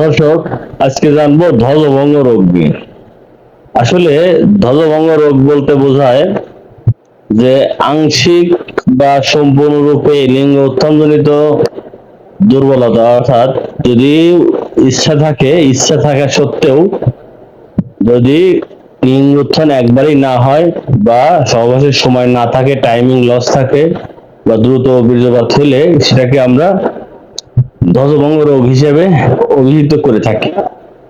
দর্শক, আজকে জানব ধ্বজভঙ্গ রোগ নিয়ে। আসলে ধ্বজভঙ্গ রোগ বলতে বোঝায় যে আংশিক বা সম্পূর্ণরূপে লিঙ্গ উত্থানজনিত দুর্বলতা, অর্থাৎ যদি ইচ্ছা থাকে, ইচ্ছা থাকা সত্ত্বেও যদি লিঙ্গ উত্থান একবারই না হয় বা সহবাসের সময় না থাকে টাইমিং লস থাকে বা দ্রুত বীর্যপাত হলে, সেটাকে আমরা ধ্বজভঙ্গ রোগ হিসেবে অভিহিত করে থাকি।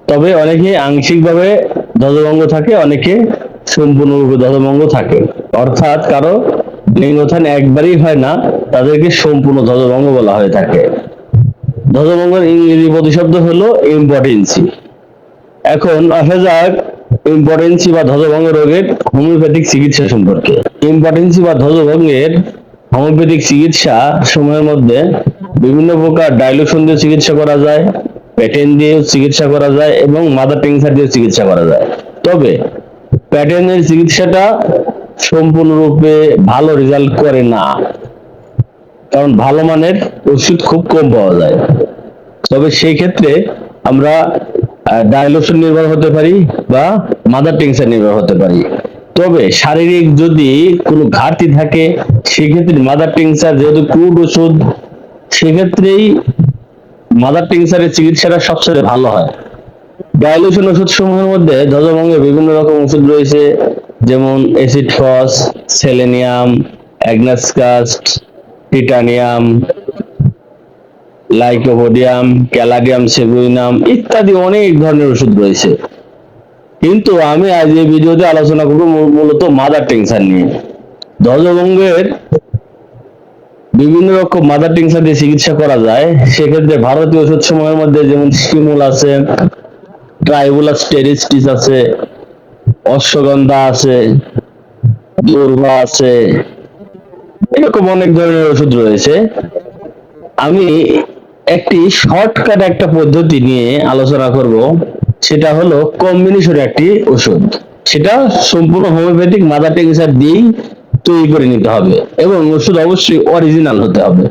তবে অনেকে আংশিকভাবে ধ্বজভঙ্গ থাকে, অনেকে সম্পূর্ণরূপে ধ্বজভঙ্গ থাকে। অর্থাৎ কারও লিঙ্গোত্থান একবারই হয় না, তাদেরকে সম্পূর্ণ ধ্বজভঙ্গ বলা হয়ে থাকে। ধ্বজভঙ্গের ইংরেজি প্রতিশব্দ হলো ইম্পর্টেন্সি। এখন আসা যাক ইম্পর্টেন্সি বা ধ্বজভঙ্গ রোগের হোমিওপ্যাথিক চিকিৎসা সম্পর্কে। ইম্পর্টেন্সি বা ধ্বজভঙ্গের হোমিওপ্যাথিক চিকিৎসা সময়ের মধ্যে বিভিন্ন প্রকার ডাইলুশন দিয়ে চিকিৎসা করা যায় প্যাটেন দিয়ে চিকিৎসা করা যায় এবং মাদার টিংসার দিয়ে চিকিৎসা করা যায়। তবে প্যাটেনের চিকিৎসাটা সম্পূর্ণরূপে ভালো রেজাল্ট করে না। কারণ ভালো মানের ওষুধ খুব কম পাওয়া যায়। তবে সেই ক্ষেত্রে আমরা ডায়লোশন নির্ভর হতে পারি বা মাদার টিংসার নির্ভর হতে পারি। তবে শারীরিক যদি কোনো ঘাটতি থাকে, সেক্ষেত্রে মাদার টিংসার যেহেতু ক্রুড ওষুধ সেক্ষেত্রেই মাদার টিংসারের চিকিৎসাটা সবচেয়ে ভালো হয়। ডায়ালিউশন ওষুধ সমূহের মধ্যে ধ্বজভঙ্গে বিভিন্ন রকম ওষুধ রয়েছে, যেমন acid phos selenium agnus cast titanium lycopodium caladium seguinum ইত্যাদি অনেক ধরনের ওষুধ রয়েছে। কিন্তু আমি আজ এই ভিডিওতে আলোচনা করব মূলত মাদার টেনশন নিয়ে। ধ্বজভঙ্গের বিভিন্ন রকম মাদার টিংসার দিয়ে চিকিৎসা করা যায়। সেক্ষেত্রে ভারতীয় ওষুধ সমূহের মধ্যে যেমন স্টিমুল আছে ট্রাইবুলাস টেরিস্টিস আছে, অশ্বগন্ধা আছে দুর্বা আছে, এরকম অনেক ধরনের ওষুধ রয়েছে। আমি একটি শর্টকাট একটা পদ্ধতি নিয়ে আলোচনা করব, সেটা হলো কম্বিনেশন একটি ওষুধ। সেটা সম্পূর্ণ হোমিওপ্যাথিক মাদার টেংসার দিয়েই তৈরি করে নিতে হবে এবং ওষুধ অবশ্যই অরিজিনাল হতে হবে।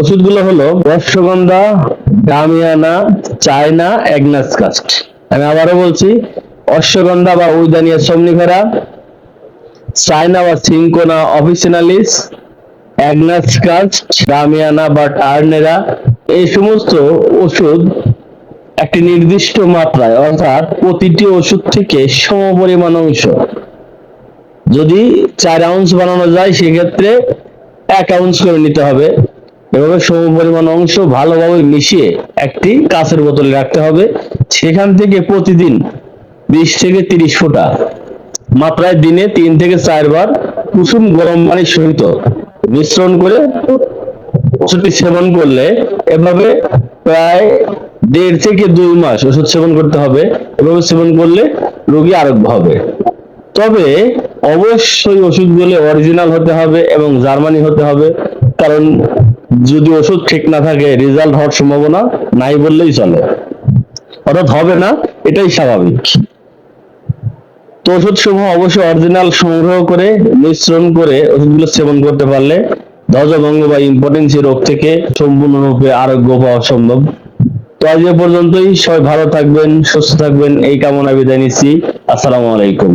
ওষুধগুলো হলো ashwagandha damiana China agnus cast. আমি আবারও বলছি, অশ্বগন্ধা বা উইদানিয়া সমনিফেরা চায়না বা cinchona officinalis agnus cast damiana বা টার্নেরা, এই সমস্ত ওষুধ একটি নির্দিষ্ট মাত্রায়, অর্থাৎ প্রতিটি ওষুধ থেকে সমপরিমাণ অংশ যদি চার আউন্স বানানো যায়, সেক্ষেত্রে এক আউন্স করে নিতে হবে। এভাবে সম পরিমাণ অংশ ভালোভাবে মিশিয়ে একটি কাঁচের বোতলে রাখতে হবে। সেখান থেকে প্রতিদিন বিশ থেকে তিরিশ ফোঁটা, মাত্রায় দিনে তিন থেকে চারবার কুসুম গরম পানির সহিত মিশ্রণ করে ওষুধটি সেবন করলে এভাবে প্রায় দেড় থেকে দুই মাস ওষুধ সেবন করতে হবে। এভাবে সেবন করলে রোগী আরোগ্য হবে। তবে অবশ্যই ওষুধগুলো অরিজিনাল হতে হবে এবং জার্মানি হতে হবে। কারণ যদি ওষুধ ঠিক না থাকে রেজাল্ট হওয়ার সম্ভাবনা নাই বললেই চলে। অর্থাৎ হবে না, এটাই স্বাভাবিক। তো ওষুধ সমূহ অবশ্যই অরিজিনাল সংগ্রহ করে, মিশ্রণ করে ওষুধগুলো সেবন করতে পারলে ধ্বজভঙ্গ বা ইম্পর্টেন্সি রোগ থেকে সম্পূর্ণরূপে আরোগ্য পাওয়া সম্ভব। তো আজ এ পর্যন্তই। সবাই ভালো থাকবেন, সুস্থ থাকবেন। এই কামনা বিদায় নিচ্ছি। আসসালামু আলাইকুম।